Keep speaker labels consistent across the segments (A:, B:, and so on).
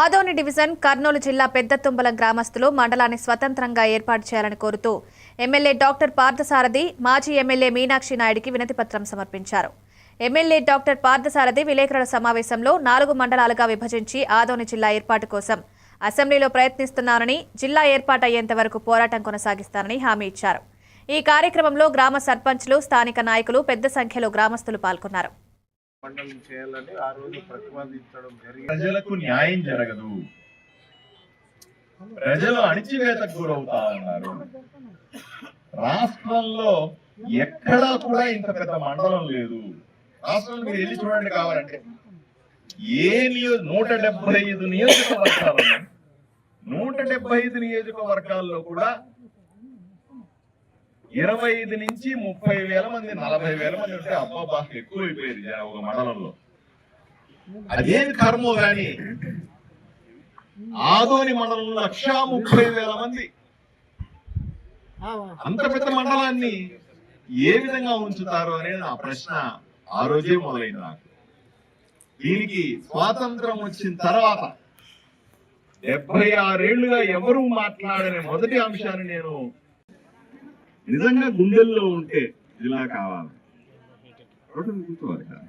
A: Adoni division Kurnool జిల్లా పెద్దతుంబల గ్రామస్తులు మండలాన్ని స్వతంత్రంగా ఏర్పాటు చేయాలని కోరుతూ ఎమ్మెల్యే డాక్టర్ పార్థసారథి మాజీ ఎమ్మెల్యే మీనాక్షి నాయుడికి వినతిపత్రం సమర్పించారు. ఎమ్మెల్యే డాక్టర్ పార్థసారథి విలేకరుల సమావేశంలో నాలుగు మండలాలుగా విభజించి ఆదోని జిల్లా ఏర్పాటు కోసం అసెంబ్లీలో ప్రయత్నిస్తున్నారని జిల్లా ఏర్పాటయ్యేంత వరకు పోరాటం కొనసాగిస్తారని హామీ ఇచ్చారు. ఈ కార్యక్రమంలో గ్రామ సర్పంచ్లు స్థానిక నాయకులు పెద్ద సంఖ్యలో గ్రామస్తులు పాల్గొన్నారు.
B: మండలం చేయాలని ఆ రోజు ప్రతిపాదించడం జరిగింది.
C: ప్రజలకు న్యాయం జరగదు. ప్రజలు అణిచివేతకు గురవుతా ఉన్నారు. రాష్ట్రంలో ఎక్కడా కూడా ఇంత పెద్ద మండలం లేదు. రాష్ట్రంలో మీరు వెళ్ళి చూడండి కావాలంటే. ఏ నియో నూట డెబ్బై ఐదు నియోజకవర్గాలు నూట డెబ్బై ఐదు నియోజకవర్గాల్లో కూడా ఇరవై ఐదు నుంచి ముప్పై వేల మంది నలభై వేల మంది ఉంటే అబ్బాబా ఎక్కువైపోయారు ఒక మండలంలో. అదేమి కర్మో గాని. ఆదోని మండలంలో లక్షా ముప్పై వేల మంది. అంత పెద్ద మండలాన్ని ఏ విధంగా ఉంచుతారు అనేది నా ప్రశ్న ఆ రోజే మొదలైంది నాకు. దీనికి స్వాతంత్రం వచ్చిన తర్వాత డెబ్బై ఆరేళ్ళుగా ఎవరు మాట్లాడని మొదటి అంశాన్ని నేను నిజంగా గుండెల్లో ఉంటే ఇలా కావాలి. రోడ్డు కూర్చోవాలి కదా.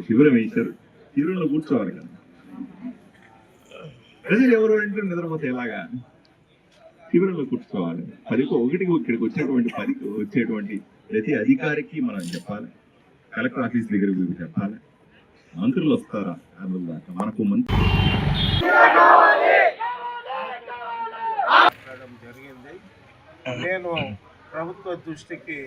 C: శిబిరం వేశారు. శిబిరంలో కూర్చోవాలి కదా. ప్రజలు ఎవరు అంటే నిద్రపోతే ఎలాగా? శిబిరంలో కూర్చోవాలి. పదికో ఒకటికి ఇక్కడికి వచ్చేటువంటి పదికి వచ్చేటువంటి ప్రతి అధికారికి మనం చెప్పాలి. కలెక్టర్ ఆఫీస్ దగ్గరికి చెప్పాలి. మంత్రులు వస్తారా? అందులో దాకా. మనకు మంత్రి
B: మాట్లాడడం జరిగింది నేను ప్రభుత్వ దృష్టికి